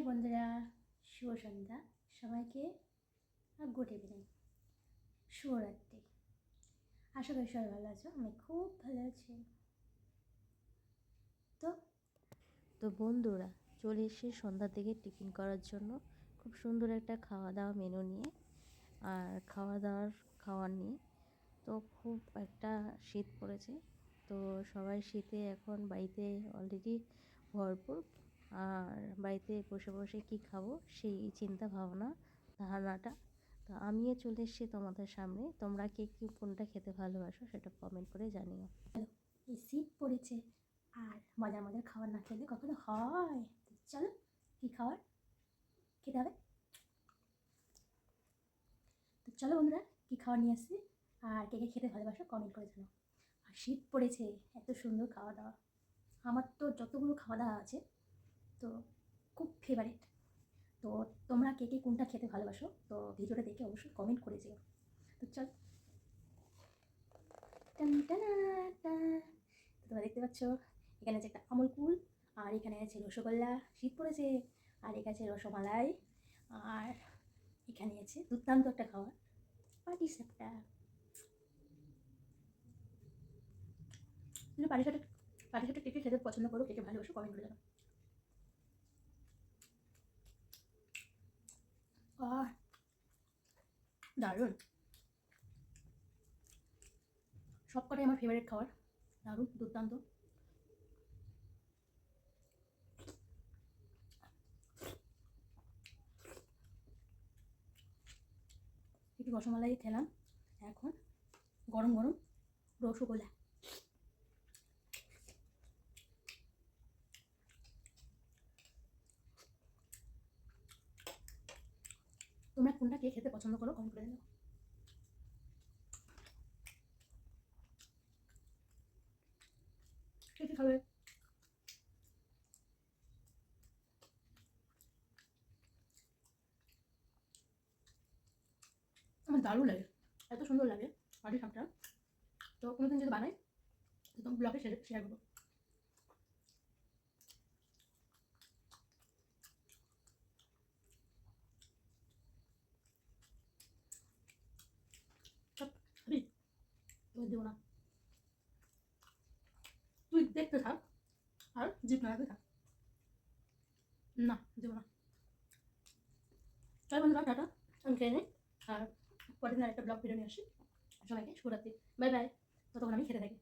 High বন্ধুরা, শুভ সন্ধ্যা। সবাইকে good evening শুভরাত্রি। আশা করি সবাই ভালো আছো, আমি খুব ভালো আছি। তো? তো বন্ধুরা, চলে এসে সন্ধ্যার দিকে টিফিন করার জন্য। খুব সুন্দর একটা খাওয়া দাওয়া মেনু নিয়ে আর খাওয়া দাওয়ার খাওয়ার নিয়ে। তো খুব একটা শীত পড়েছে। তো সবাই শীতে এখন বাড়িতে অলরেডি ভরপুর। আর বাড়িতে বসে বসে কি খাব সেই চিন্তা ভাবনা, ধারণাটা। তো আমিও চলে এসেছি তোমাদের সামনে। তোমরা কে কি, কোনটা খেতে ভালোবাসো সেটা কমেন্ট করে জানিও। এই শীত পড়েছে আর মজার মজার খাবার না খেলে কখনো হয়? চলো, কী খাবার খেতে হবে? তো চলো বন্ধুরা, কী খাবার নিয়ে আসছি আর কে কে খেতে ভালোবাসো কমেন্ট করে জানো আর শীত পড়েছে, এত সুন্দর খাওয়া দাওয়া। আমার তো যতগুলো খাওয়া দাওয়া আছে তো খুব ফেভারিট তো তোমরা কে কে কোনটা খেতে ভালোবাসো, তো ভিডিওটা দেখে অবশ্যই কমেন্ট করে যেও। তো চল। তোমরা দেখতে পাচ্ছ, এখানে আছে একটা আমুল কুল, আর এখানে আছে রসগোল্লা, শীত পড়েছে, আর এখানে আছে রসমালাই, আর এখানে আছে দুর্দান্ত একটা খাবার, পাটি সাপটা। পাটি সাপটা পাটি সাপটা কে খেতে পছন্দ করো, কে কে ভালোবাসো কমেন্ট করে জানো দারুণ। সবকটাই আমার ফেভারিট খাবার। দারুণ দুর্দান্ত। একটু রসমালাই খেলাম এখন গরম গরম রসগোল্লা। তোমরা কোনটা কে খেতে পছন্দ করো কমেন্ট করে খাবে? আমার দারুণ লাগে, এত সুন্দর লাগে পাটি সাপটা তো কোনোদিন যদি বানাই, তো ব্লগে শেয়ার করব সব খাবি দেবো না। তুই দেখতে থাক, আর জিপ নাড়াতে থাক। না দেবো না। চল বন্ধুরা, টাটা। আমি খেয়ে নিই আর পরের দিন আরেকটা ব্লগ ভিডিও নিয়ে আসি। সবাইকে শুভরাত্রি। বাই বাই ততক্ষণ আমি খেতে থাকি।